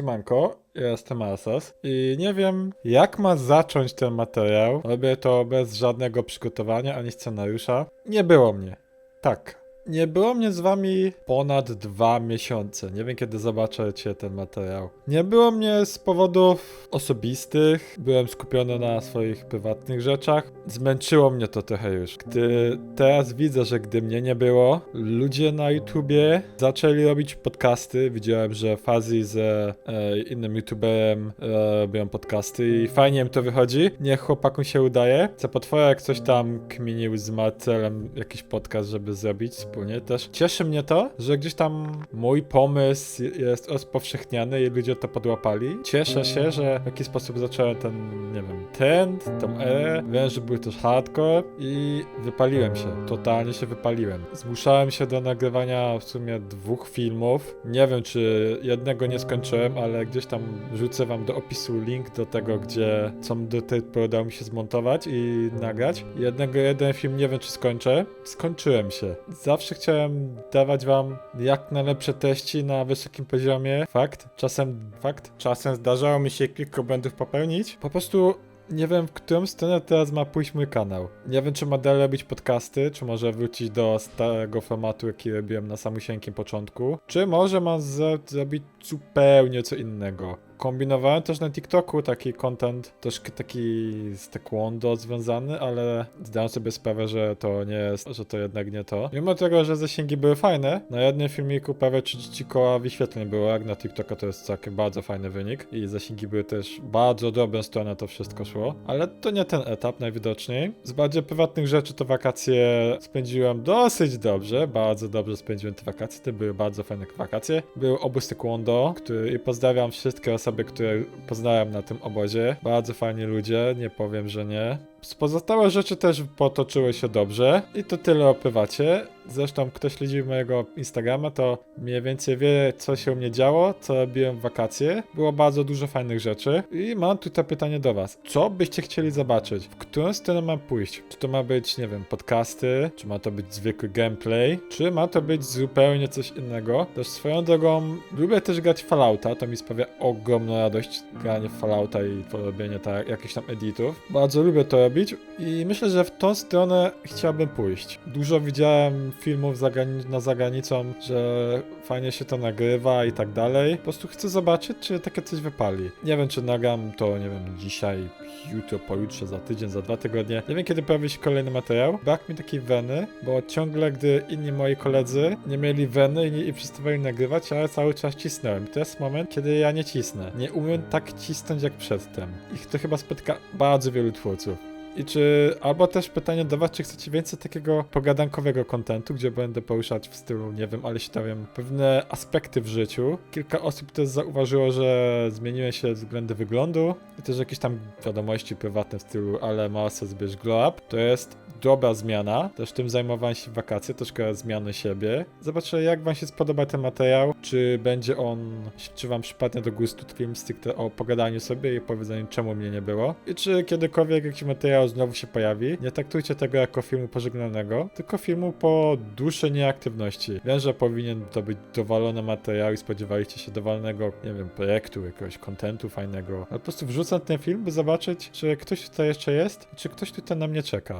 Siemanko, ja jestem Asas i nie wiem jak ma zacząć ten materiał. Robię to bez żadnego przygotowania ani scenariusza. Nie było mnie. Tak. Nie było mnie z wami ponad dwa miesiące. Nie wiem kiedy zobaczycie ten materiał. Nie było mnie z powodów osobistych. Byłem skupiony na swoich prywatnych rzeczach. Zmęczyło mnie to trochę już. Gdy teraz widzę, że gdy mnie nie było, ludzie na YouTubie zaczęli robić podcasty. Widziałem, że Fazi z e, innym YouTuberem e, robią podcasty i fajnie im to wychodzi. Niech chłopakom się udaje. Co potwora jak coś tam kminił z Marcelem jakiś podcast, żeby zrobić wspólnie też. Cieszy mnie to, że gdzieś tam mój pomysł jest rozpowszechniany i ludzie to podłapali. Cieszę się, że w jakiś sposób zacząłem ten, nie wiem, trend, tą erę. Wiem, że był też hardcore i wypaliłem się. Totalnie się wypaliłem. Zmuszałem się do nagrywania w sumie dwóch filmów. Nie wiem, czy jednego nie skończyłem, ale gdzieś tam wrzucę wam do opisu link do tego, gdzie co do tej pory udało mi się zmontować i nagrać. Jednego, jeden film nie wiem, czy skończę. Skończyłem się. Zawsze chciałem dawać wam jak najlepsze treści na wysokim poziomie. Fakt. Czasem, fakt. Czasem zdarzało mi się kilka błędów popełnić. Po prostu nie wiem, w którą stronę teraz ma pójść mój kanał. Nie wiem, czy ma dalej robić podcasty, czy może wrócić do starego formatu, jaki robiłem na samosieńkim początku, czy może mam z- zrobić zupełnie co innego. Kombinowałem też na TikToku taki content, troszkę taki z taekwondo związany, ale zdałem sobie sprawę, że to nie jest, że to jednak nie to. Mimo tego, że zasięgi były fajne, na jednym filmiku prawie 30 koła wyświetleń było, jak na TikToka to jest całkiem bardzo fajny wynik i zasięgi były też bardzo dobrą stronę to wszystko szło, ale to nie ten etap najwidoczniej. Z bardziej prywatnych rzeczy to wakacje spędziłem dosyć dobrze, bardzo dobrze spędziłem te wakacje, to były bardzo fajne wakacje. Był obóz taekwondo, który i pozdrawiam wszystkie osoby, które poznałem na tym obozie. Bardzo fajni ludzie, nie powiem, że nie. Z pozostałe rzeczy też potoczyły się dobrze i to tyle o prywacie. Zresztą ktoś śledzi mojego Instagrama, to mniej więcej wie, co się u mnie działo, co robiłem w wakacje. Było bardzo dużo fajnych rzeczy i mam tutaj pytanie do was. Co byście chcieli zobaczyć? W którą stronę mam pójść? Czy to ma być, nie wiem, podcasty? Czy ma to być zwykły gameplay? Czy ma to być zupełnie coś innego? Też swoją drogą lubię też grać Fallouta, to mi sprawia ogromną radość granie Fallouta i robienie tak, jakichś tam editów. Bardzo lubię to i myślę, że w tą stronę chciałbym pójść. Dużo widziałem filmów na zagranicą, że fajnie się to nagrywa i tak dalej. Po prostu chcę zobaczyć, czy takie coś wypali. Nie wiem, czy nagram to, nie wiem, dzisiaj, jutro, pojutrze, za tydzień, za dwa tygodnie. Nie wiem, kiedy pojawi się kolejny materiał. Brak mi takiej weny, bo ciągle, gdy inni moi koledzy nie mieli weny i, nie, i przestawali nagrywać, ja cały czas cisnąłem. To jest moment, kiedy ja nie cisnę. Nie umiem tak cisnąć jak przedtem. I to chyba spotyka bardzo wielu twórców. I czy, albo też pytanie do was, czy chcecie więcej takiego pogadankowego kontentu, gdzie będę poruszać w stylu, nie wiem, ale się dowiem, pewne aspekty w życiu. Kilka osób też zauważyło, że zmieniłem się względy wyglądu i też jakieś tam wiadomości prywatne w stylu, ale masa zbierz glow up. To jest dobra zmiana, też tym zajmowałem się w wakacje, troszkę zmiany siebie. Zobaczę, jak wam się spodoba ten materiał, czy będzie on, czy wam przypadnie do gustu film stricte o pogadaniu sobie i powiedzeniu, czemu mnie nie było. I czy kiedykolwiek jakiś materiał znowu się pojawi, nie traktujcie tego jako filmu pożegnanego, tylko filmu po dłuższej nieaktywności. Wiem, że powinien to być dowalony materiał i spodziewaliście się dowolnego, nie wiem, projektu, jakiegoś kontentu fajnego. Ale po prostu wrzucam ten film, by zobaczyć, czy ktoś tutaj jeszcze jest czy ktoś tutaj na mnie czeka.